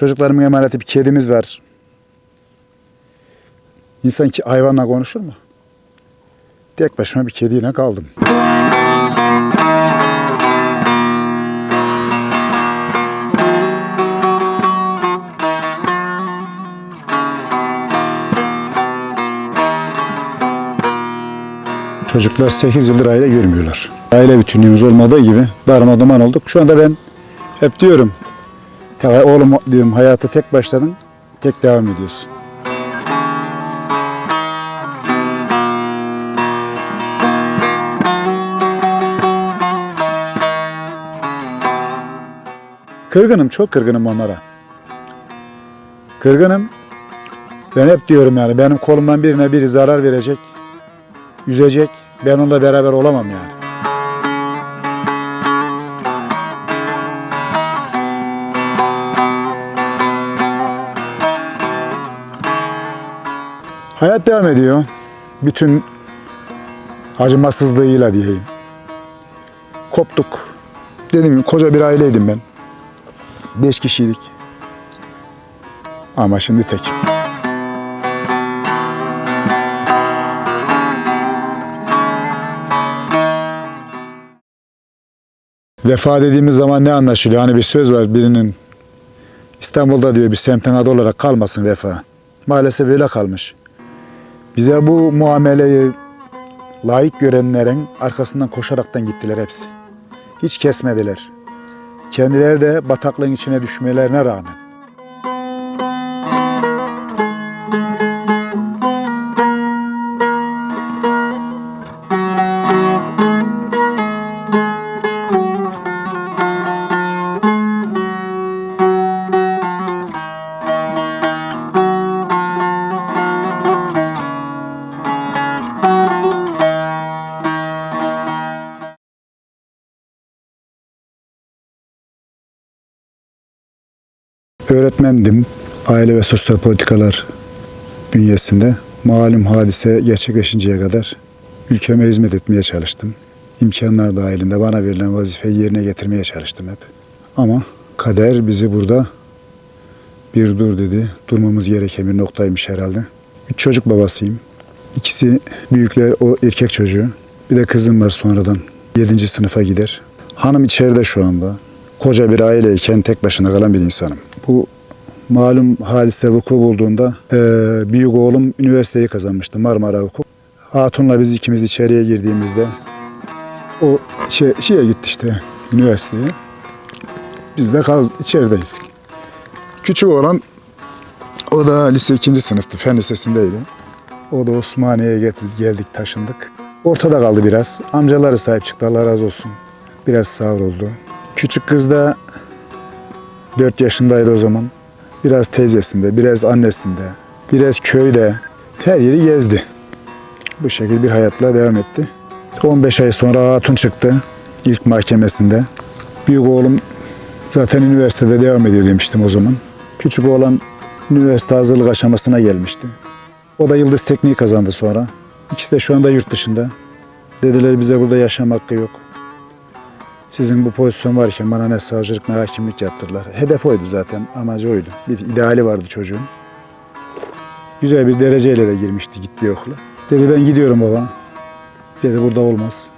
Çocuklarımın emaneti bir kedimiz var. İnsan ki hayvanla konuşur mu? Tek başıma bir kediyle kaldım. Çocuklar 8 yıldır aile görmüyorlar. Aile bütünlüğümüz olmadığı gibi darma duman olduk. Şu anda ben hep diyorum, "Ya oğlum diyorum hayata tek başladın, tek devam ediyorsun. Kırgınım, çok kırgınım onlara. Kırgınım. Ben hep diyorum yani benim kolumdan birine biri zarar verecek, yüzecek. Ben onunla beraber olamam yani. Hayat devam ediyor. Bütün acımasızlığıyla diyeyim. Koptuk. Dedim ki koca bir aileydim ben. Beş kişiydik. Ama şimdi tek. Vefa dediğimiz zaman ne anlaşılıyor? Hani bir söz var birinin İstanbul'da diyor bir semtin adı olarak kalmasın vefa. Maalesef öyle kalmış. Bize bu muameleyi layık görenlerin arkasından koşaraktan gittiler hepsi. Hiç kesmediler. Kendileri de bataklığın içine düşmelerine rağmen. Öğretmendim. Aile ve Sosyal Politikalar bünyesinde malum hadise gerçekleşinceye kadar ülkeme hizmet etmeye çalıştım. İmkanlar dahilinde bana verilen vazifeyi yerine getirmeye çalıştım hep. Ama kader bizi burada bir dur dedi. Durmamız gereken bir noktaymış herhalde. Üç çocuk babasıyım. İkisi büyükler o erkek çocuğu. Bir de kızım var sonradan. Yedinci sınıfa gider. Hanım içeride şu anda. Koca bir aileyken tek başına kalan bir insanım. Bu malum hadise vuku bulduğunda eee büyük oğlum üniversiteyi kazanmıştı Marmara Hukuk. Hatun'la biz ikimiz içeriye girdiğimizde o şey, şeye gitti işte üniversiteye. Biz de kal içerideyiz. Küçük oğlan o da lise ikinci sınıftı. Fen lisesindeydi. O da Osmaniye'ye geldik, taşındık. Ortada kaldı biraz. Amcaları sahip çıktı Allah razı olsun. Biraz sağır oldu. Küçük kız da 4 yaşındaydı o zaman. Biraz teyzesinde, biraz annesinde, biraz köyde her yeri gezdi. Bu şekilde bir hayatla devam etti. 15 ay sonra Hatun çıktı ilk mahkemesinde. Büyük oğlum zaten üniversitede devam ediyor demiştim o zaman. Küçük oğlan üniversite hazırlık aşamasına gelmişti. O da Yıldız Tekniği kazandı sonra. İkisi de şu anda yurt dışında. Dediler bize burada yaşam hakkı yok. Sizin bu pozisyon varken bana ne savcılık ne hakimlik yaptırırlar. Hedef oydu zaten, amacı oydu. Bir ideali vardı çocuğun. Güzel bir dereceyle de girmişti gittiği okula. Dedi ben gidiyorum baba. Dedi burada olmaz.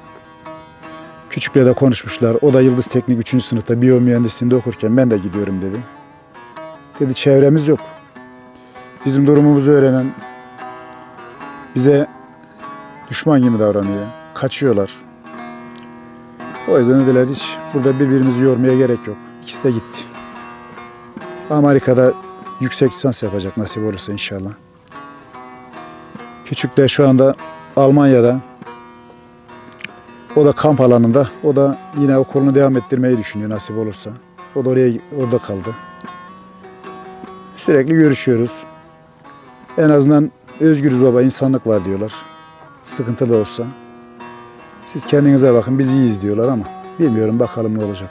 Küçükle de konuşmuşlar. O da Yıldız Teknik 3. sınıfta biyomühendisliğinde okurken ben de gidiyorum dedi. Dedi çevremiz yok. Bizim durumumuzu öğrenen bize düşman gibi davranıyor. Kaçıyorlar. O yüzden dediler hiç burada birbirimizi yormaya gerek yok. İkisi de gitti. Amerika'da yüksek lisans yapacak nasip olursa inşallah. Küçük de şu anda Almanya'da. O da kamp alanında. O da yine okulunu devam ettirmeyi düşünüyor nasip olursa. O da oraya orada kaldı. Sürekli görüşüyoruz. En azından özgürüz baba, insanlık var diyorlar. Sıkıntı da olsa. Siz kendinize bakın biz iyiyiz diyorlar ama bilmiyorum bakalım ne olacak.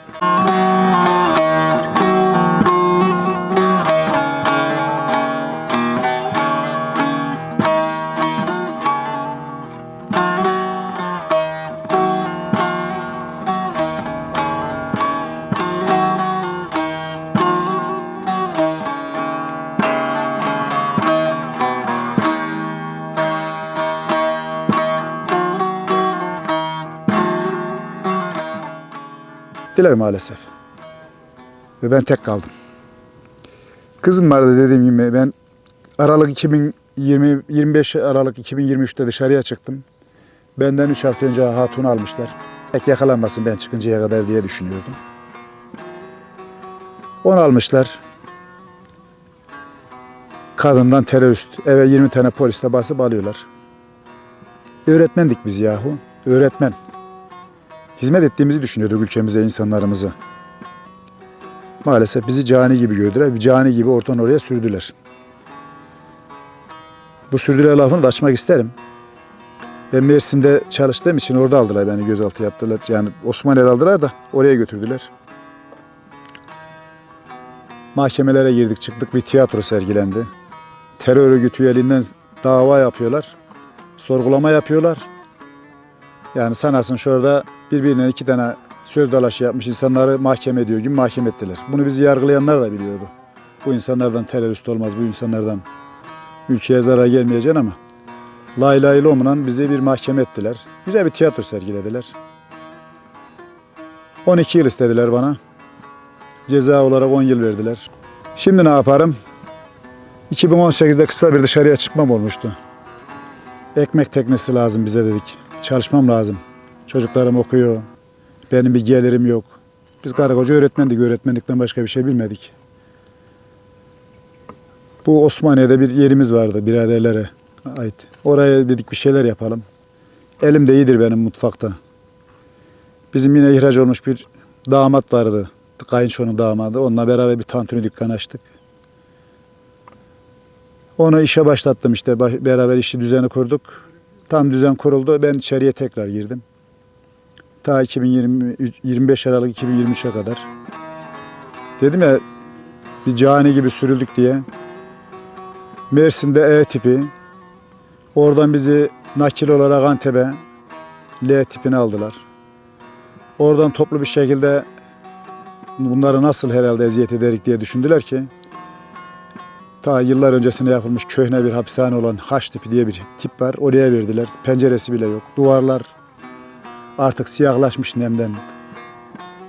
Gittiler maalesef. Ve ben tek kaldım. Kızım vardı dediğim gibi ben Aralık 2020 25 Aralık 2023'te dışarıya çıktım. Benden 3 hafta önce hatun almışlar. Pek yakalanmasın ben çıkıncaya kadar diye düşünüyordum. Onu almışlar. Kadından terörist. Eve 20 tane polisle basıp alıyorlar. Öğretmendik biz yahu. Öğretmen. Hizmet ettiğimizi düşünüyorduk ülkemize, insanlarımıza. Maalesef bizi cani gibi gördüler. Bir cani gibi ortadan oraya sürdüler. Bu sürdüler lafını da açmak isterim. Ben Mersin'de çalıştığım için orada aldılar beni gözaltı yaptılar. Yani Osmaniye'de aldılar da oraya götürdüler. Mahkemelere girdik çıktık bir tiyatro sergilendi. Terör örgütü üyeliğinden dava yapıyorlar. Sorgulama yapıyorlar. Yani sanasın şurada birbirine iki tane söz dalaşı yapmış insanları mahkeme ediyor gibi mahkeme ettiler. Bunu bizi yargılayanlar da biliyordu. Bu insanlardan terörist olmaz, bu insanlardan ülkeye zarar gelmeyeceksin ama lay lay lomla bizi bir mahkeme ettiler. Güzel bir tiyatro sergilediler. 12 yıl istediler bana. Ceza olarak 10 yıl verdiler. Şimdi ne yaparım? 2018'de kısa bir dışarıya çıkmam olmuştu. Ekmek teknesi lazım bize dedik. Çalışmam lazım. Çocuklarım okuyor. Benim bir gelirim yok. Biz karı koca öğretmendik. Öğretmenlikten başka bir şey bilmedik. Bu Osmaniye'de bir yerimiz vardı biraderlere ait. Oraya dedik bir şeyler yapalım. Elim de iyidir benim mutfakta. Bizim yine ihraç olmuş bir damat vardı. Kayınçonun damadı. Onunla beraber bir tantuni dükkanı açtık. Onu işe başlattım işte. Beraber işi düzeni kurduk. Tam düzen kuruldu. Ben içeriye tekrar girdim. Ta 2020, 25 Aralık 2023'e kadar. Dedim ya bir cani gibi sürüldük diye. Mersin'de E tipi. Oradan bizi nakil olarak Antep'e L tipini aldılar. Oradan toplu bir şekilde bunları nasıl herhalde eziyet ederik diye düşündüler ki ta yıllar öncesinde yapılmış köhne bir hapishane olan Haç tipi diye bir tip var. Oraya verdiler. Penceresi bile yok. Duvarlar artık siyahlaşmış nemden.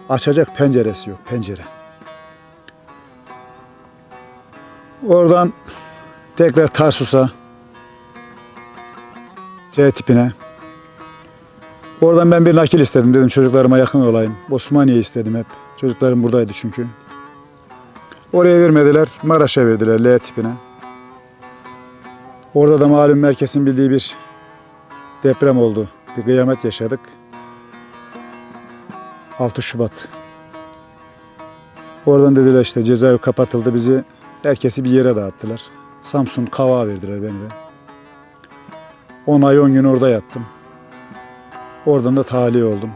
Açacak penceresi yok. Pencere. Oradan tekrar Tarsus'a T tipine. Oradan ben bir nakil istedim. Dedim çocuklarıma yakın olayım. Osmaniye istedim hep. Çocuklarım buradaydı çünkü. Oraya vermediler. Maraş'a verdiler L tipine. Orada da malum merkezin bildiği bir deprem oldu. Bir kıyamet yaşadık. 6 Şubat. Oradan dediler işte cezaevi kapatıldı. Bizi herkesi bir yere dağıttılar. Samsun Kava verdiler beni de. 10 ay 10 gün orada yattım. Oradan da tahliye oldum.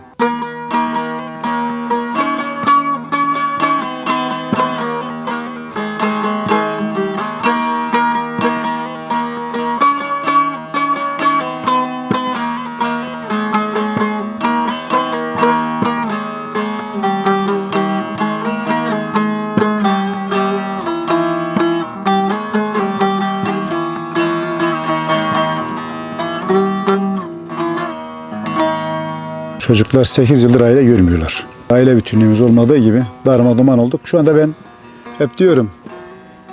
Çocuklar 8 yıldır aile görmüyorlar. Aile bütünlüğümüz olmadığı gibi darma duman olduk. Şu anda ben hep diyorum,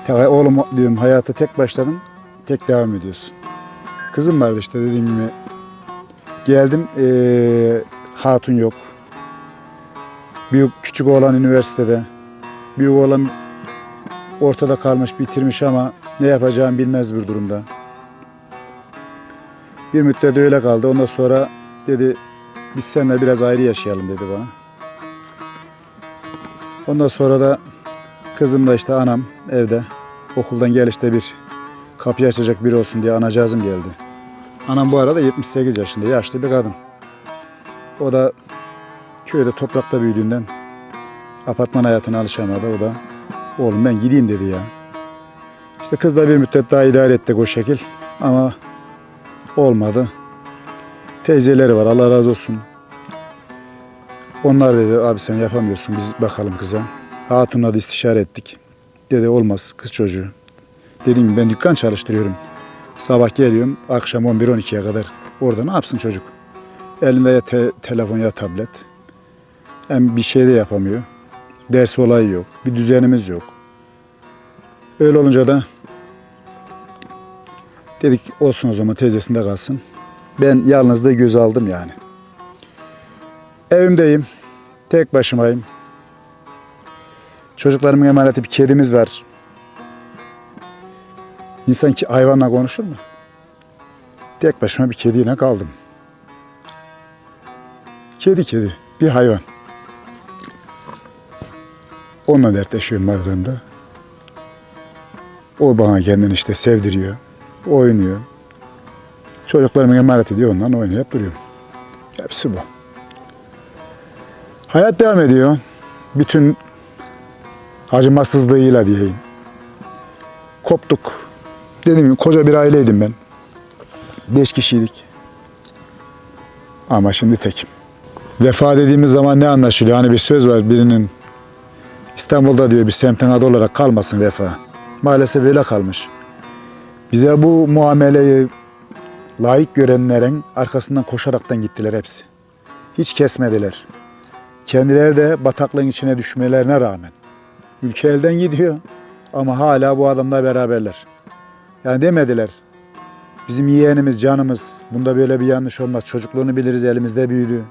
"Ya oğlum diyorum hayata tek başladın, tek devam ediyorsun. Kızım vardı işte dediğim gibi. Geldim, eee, hatun yok. Büyük küçük oğlan üniversitede. Büyük oğlan ortada kalmış, bitirmiş ama ne yapacağını bilmez bir durumda. Bir müddet öyle kaldı. Ondan sonra dedi biz seninle biraz ayrı yaşayalım dedi bana. Ondan sonra da kızım da işte anam evde okuldan gelişte bir kapıyı açacak biri olsun diye anacığızım geldi. Anam bu arada 78 yaşında yaşlı bir kadın. O da köyde toprakta büyüdüğünden apartman hayatına alışamadı. O da oğlum ben gideyim dedi ya. İşte kız da bir müddet daha idare ettik o şekil ama olmadı. Teyzeleri var Allah razı olsun. Onlar dedi abi sen yapamıyorsun biz bakalım kıza. Hatun'la da istişare ettik. Dedi olmaz kız çocuğu. Dediğim gibi ben dükkan çalıştırıyorum. Sabah geliyorum akşam 11-12'ye kadar. Orada ne yapsın çocuk? Elinde ya te- telefon ya tablet. Hem bir şey de yapamıyor. Ders olayı yok. Bir düzenimiz yok. Öyle olunca da dedik olsun o zaman teyzesinde kalsın. Ben yalnız da göz aldım yani. Evimdeyim. Tek başımayım. Çocuklarımın emaneti bir kedimiz var. İnsan ki hayvanla konuşur mu? Tek başıma bir kediyle kaldım. Kedi kedi, bir hayvan. Onunla dertleşiyorum vardığımda. O bana kendini işte sevdiriyor, oynuyor. Çocuklarımın emanet ediyor, ondan oynayıp duruyorum. Hepsi bu. Hayat devam ediyor. Bütün acımasızlığıyla diyeyim. Koptuk. Dedim ki koca bir aileydim ben. Beş kişiydik. Ama şimdi tekim. Vefa dediğimiz zaman ne anlaşılıyor? Hani bir söz var birinin İstanbul'da diyor bir semtin adı olarak kalmasın vefa. Maalesef öyle kalmış. Bize bu muameleyi layık görenlerin arkasından koşaraktan gittiler hepsi. Hiç kesmediler. Kendileri de bataklığın içine düşmelerine rağmen. Ülke elden gidiyor ama hala bu adamla beraberler. Yani demediler. Bizim yeğenimiz, canımız, bunda böyle bir yanlış olmaz. Çocukluğunu biliriz, elimizde büyüdü.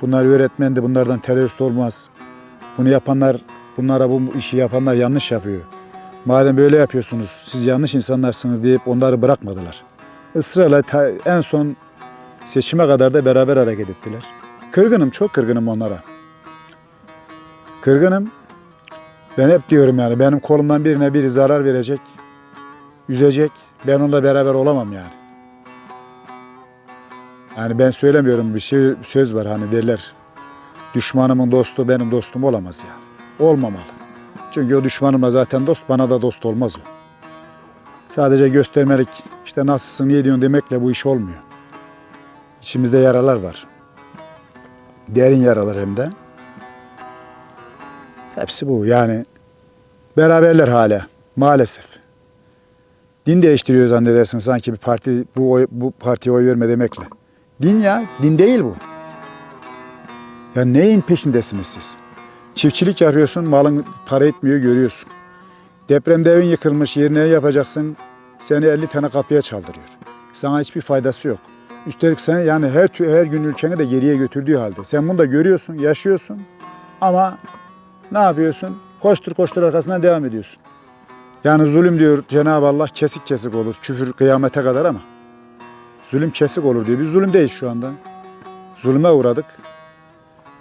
Bunlar öğretmendi, bunlardan terörist olmaz. Bunu yapanlar, bunlara bu işi yapanlar yanlış yapıyor. Madem böyle yapıyorsunuz, siz yanlış insanlarsınız deyip onları bırakmadılar. Israrla ta- en son seçime kadar da beraber hareket ettiler. Kırgınım, çok kırgınım onlara. Kırgınım. Ben hep diyorum yani benim kolumdan birine biri zarar verecek, üzecek. Ben onunla beraber olamam yani. Yani ben söylemiyorum bir şey söz var hani derler. Düşmanımın dostu benim dostum olamaz yani. Olmamalı. Çünkü o düşmanımla zaten dost bana da dost olmaz o. Sadece göstermelik işte nasılsın iyi diyorsun demekle bu iş olmuyor. İçimizde yaralar var. Derin yaralar hem de. Hepsi bu yani. Beraberler hala maalesef. Din değiştiriyor zannedersin sanki bir parti bu oy, bu partiye oy verme demekle. Din ya, din değil bu. Ya neyin peşindesiniz siz? Çiftçilik yapıyorsun, malın para etmiyor görüyorsun. Depremde evin yıkılmış, yerine yapacaksın, seni 50 tane kapıya çaldırıyor. Sana hiçbir faydası yok. Üstelik sen yani her her gün ülkeni de geriye götürdüğü halde. Sen bunu da görüyorsun, yaşıyorsun ama ne yapıyorsun? Koştur koştur arkasından devam ediyorsun. Yani zulüm diyor Cenab-ı Allah kesik kesik olur. Küfür kıyamete kadar ama. Zulüm kesik olur diyor. Biz zulümdeyiz şu anda. Zulme uğradık.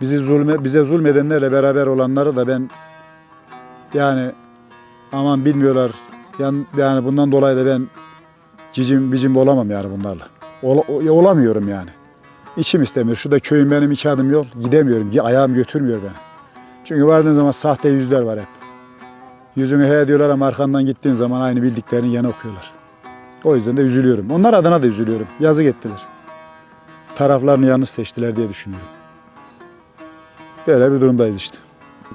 Bizi zulme, bize zulmedenlerle beraber olanları da ben yani aman bilmiyorlar. Yani, yani bundan dolayı da ben cicim bicim olamam yani bunlarla. Ola- o- olamıyorum yani. İçim istemiyor. Şurada köyüm benim iki adım yol. Gidemiyorum. Ayağım götürmüyor beni. Çünkü vardığın zaman sahte yüzler var hep. Yüzünü he diyorlar ama arkandan gittiğin zaman aynı bildiklerini yana okuyorlar. O yüzden de üzülüyorum. Onlar adına da üzülüyorum. Yazık ettiler. Taraflarını yanlış seçtiler diye düşünüyorum. Böyle bir durumdayız işte.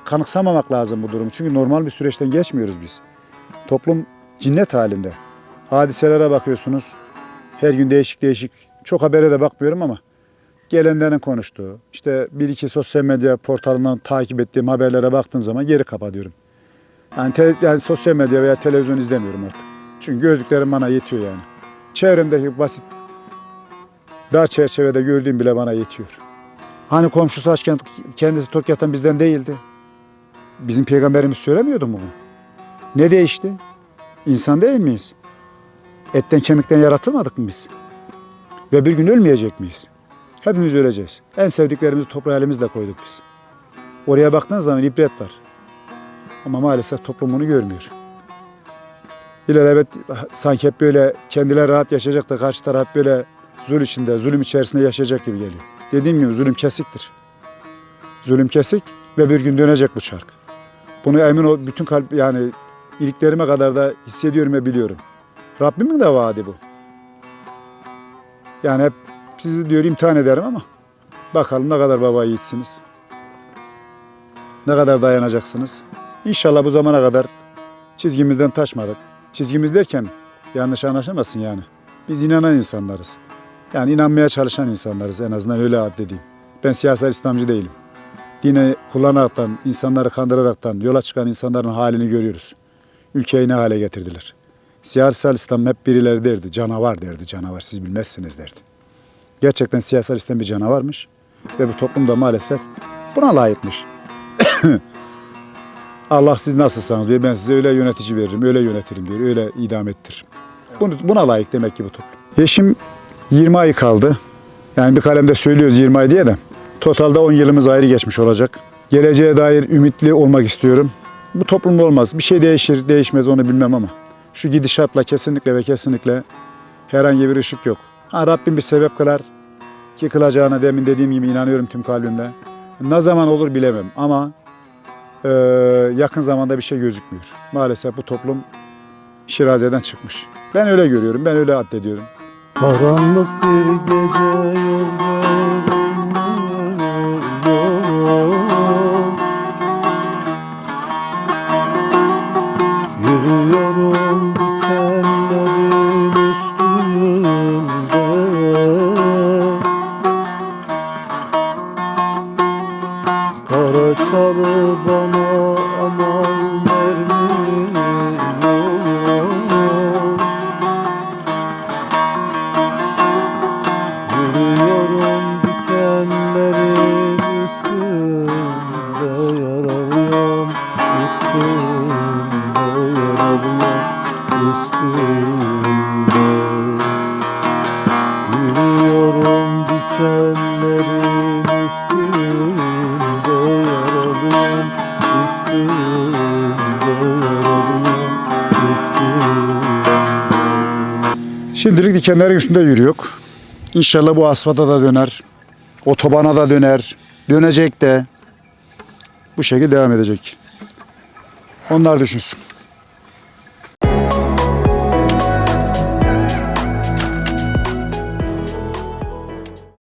Kanıksamamak lazım bu durumu. Çünkü normal bir süreçten geçmiyoruz biz. Toplum cinnet halinde. Hadiselere bakıyorsunuz. Her gün değişik değişik. Çok habere de bakmıyorum ama gelenlerin konuştuğu, işte bir iki sosyal medya portalından takip ettiğim haberlere baktığım zaman geri kapatıyorum. Yani, te- yani sosyal medya veya televizyon izlemiyorum artık. Çünkü gördüklerim bana yetiyor yani. Çevremdeki basit dar çerçevede gördüğüm bile bana yetiyor. Hani komşusu açken kendisi tok yatan bizden değildi. Bizim peygamberimiz söylemiyordu mu bunu? Ne değişti? İnsan değil miyiz? Etten kemikten yaratılmadık mı biz? Ve bir gün ölmeyecek miyiz? Hepimiz öleceğiz. En sevdiklerimizi toprağa elimizle koyduk biz. Oraya baktığınız zaman ibret var. Ama maalesef toplum bunu görmüyor. İlelebet sanki hep böyle kendileri rahat yaşayacak da karşı taraf böyle zul içinde, zulüm içerisinde yaşayacak gibi geliyor. Dediğim gibi zulüm kesiktir. Zulüm kesik ve bir gün dönecek bu çark. Bunu emin ol bütün kalp yani iliklerime kadar da hissediyorum ve biliyorum. Rabbimin de vaadi bu. Yani hep sizi diyor imtihan ederim ama bakalım ne kadar baba yiğitsiniz. Ne kadar dayanacaksınız. İnşallah bu zamana kadar çizgimizden taşmadık. Çizgimiz derken yanlış anlaşılmasın yani. Biz inanan insanlarız. Yani inanmaya çalışan insanlarız en azından öyle addedeyim. Ben siyasal İslamcı değilim. Dini kullanaraktan, insanları kandıraraktan yola çıkan insanların halini görüyoruz. Ülkeyi ne hale getirdiler. Siyasal İslam hep birileri derdi, canavar derdi, canavar siz bilmezsiniz derdi. Gerçekten siyasal İslam bir canavarmış ve bu toplumda maalesef buna layıkmış. Allah siz nasılsanız diyor, ben size öyle yönetici veririm, öyle yönetirim diyor, öyle idam ettiririm. Bunu, buna layık demek ki bu toplum. Eşim 20 ay kaldı. Yani bir kalemde söylüyoruz 20 ay diye de. Totalde 10 yılımız ayrı geçmiş olacak. Geleceğe dair ümitli olmak istiyorum. Bu toplumda olmaz. Bir şey değişir, değişmez onu bilmem ama. Şu gidişatla kesinlikle ve kesinlikle herhangi bir ışık yok. Ha, Rabbim bir sebep kılar ki kılacağına demin dediğim gibi inanıyorum tüm kalbimle. Ne zaman olur bilemem ama eee, yakın zamanda bir şey gözükmüyor. Maalesef bu toplum şirazeden çıkmış. Ben öyle görüyorum, ben öyle addediyorum. Karanlık bir gece yollarım Şimdilik dikenlerin üstünde yürüyor. İnşallah bu asfalta da döner. Otobana da döner. Dönecek de. Bu şekilde devam edecek. Onlar düşünsün.